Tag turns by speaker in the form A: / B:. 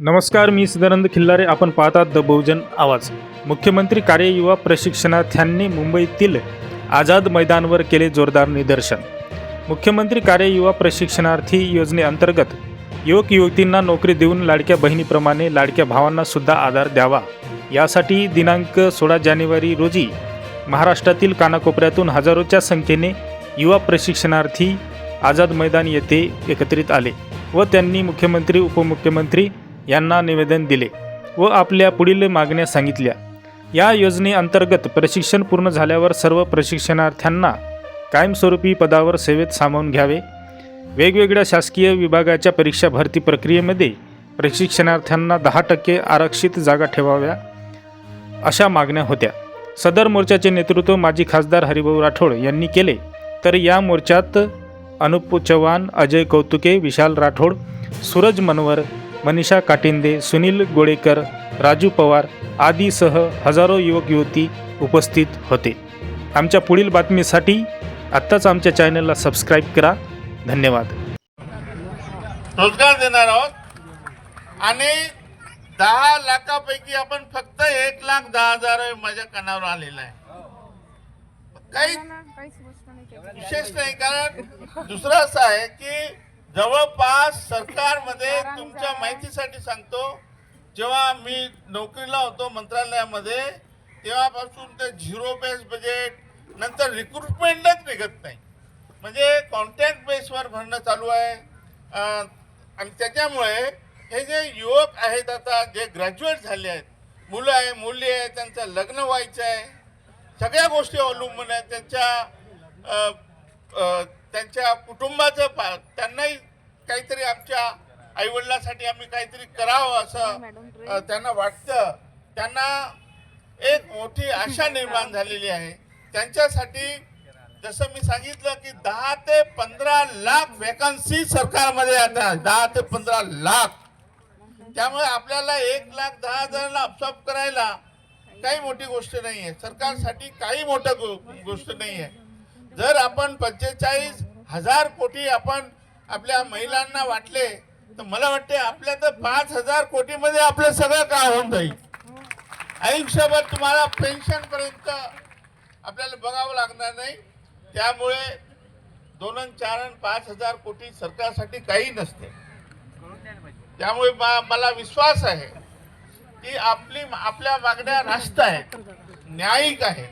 A: नमस्कार मी सदानंद खिल्लारे. आपण पाहतात द बहुजन आवाज. मुख्यमंत्री कार्य युवा प्रशिक्षणार्थ्यांनी मुंबईतील आझाद मैदानवर केले जोरदार निदर्शन. मुख्यमंत्री कार्य युवा प्रशिक्षणार्थी योजनेअंतर्गत युवक युवतींना नोकरी देऊन लाडक्या बहिणीप्रमाणे लाडक्या भावांना सुद्धा आधार द्यावा. यासाठी दिनांक सोळा जानेवारी रोजी महाराष्ट्रातील कानाकोपऱ्यातून हजारोच्या संख्येने युवा प्रशिक्षणार्थी आझाद मैदान येथे एकत्रित आले व त्यांनी मुख्यमंत्री उपमुख्यमंत्री यांना निवेदन दिले व आपल्या पुढील मागण्या सांगितल्या. या योजनेअंतर्गत प्रशिक्षण पूर्ण झाल्यावर सर्व प्रशिक्षणार्थ्यांना कायमस्वरूपी पदावर सेवेत सामावून घ्यावे. वेगवेगळ्या शासकीय विभागाच्या परीक्षा भरती प्रक्रियेमध्ये प्रशिक्षणार्थ्यांना दहा टक्के आरक्षित जागा ठेवाव्या अशा मागण्या होत्या. सदर मोर्चाचे नेतृत्व माजी खासदार हरिभाऊ राठोड यांनी केले. तर या मोर्चात अनुप चव्हाण अजय कौतुके विशाल राठोड सूरज मनवर मनीषा काटिंदे सुनील गोळेकर राजू पवार आदीसह हजारो युवक युवती उपस्थित होते. आमच्या पुढील बातमीसाठी आत्ताच आमच्या चॅनलला सबस्क्राईब करा. धन्यवाद.
B: रोजगार देणार आहोत. आणि दहा लाखापैकी आपण फक्त एक लाख दहा हजार माझ्या कानावर आलेला आहे. काही. विशेष नाही कारण दुसरं असं आहे की जवळपास सरकारमध्ये तुमच्या माहितीसाठी सांगतो जेव्हा मी नोकरीला होतो मंत्रालयामध्ये तेव्हापासून ते झिरो बेस बजेट नंतर रिक्रुटमेंटच निघत नाही. म्हणजे कॉन्ट्रॅक्ट बेसवर भरणं चालू आहे. आणि त्याच्यामुळे हे जे युवक आहेत आता जे ग्रॅज्युएट झाले आहेत मुलं आहे मुली आहे त्यांचं लग्न व्हायचं आहे सगळ्या गोष्टी अवलंबून आहेत. त्यांच्या त्यांच्या कुटुंबाचं पा त्यांनाही काहीतरी आमच्या आईवडिलांसाठी आम्ही काहीतरी करावं असं त्यांना वाटतं. त्यांना एक मोठी आशा निर्माण झालेली आहे. त्यांच्यासाठी जसं मी सांगितलं की दहा ते पंधरा लाख वेकन्सी सरकारमध्ये आता दहा ते पंधरा लाख. त्यामुळे आपल्याला एक लाख दहा हजाराला अपसाप करायला काही मोठी गोष्ट नाही आहे सरकारसाठी काही मोठं गोष्ट नाही आहे जर आपण पंचेचाळीस हजार कोटी आपण आपल्या महिलांना वाटले तर मला वाटते आपल्या तर पाच हजार कोटीमध्ये आपलं सगळं काय होऊन जाईल. आयुष्यभर तुम्हाला पेन्शन पर्यंत आपल्याला बघावं लागणार नाही. त्यामुळे दोन चार पाच हजार कोटी सरकारसाठी काही नसते. त्यामुळे मा- मला विश्वास आहे की आपली आपल्या मागण्या रास्त आहेत न्यायिक आहेत.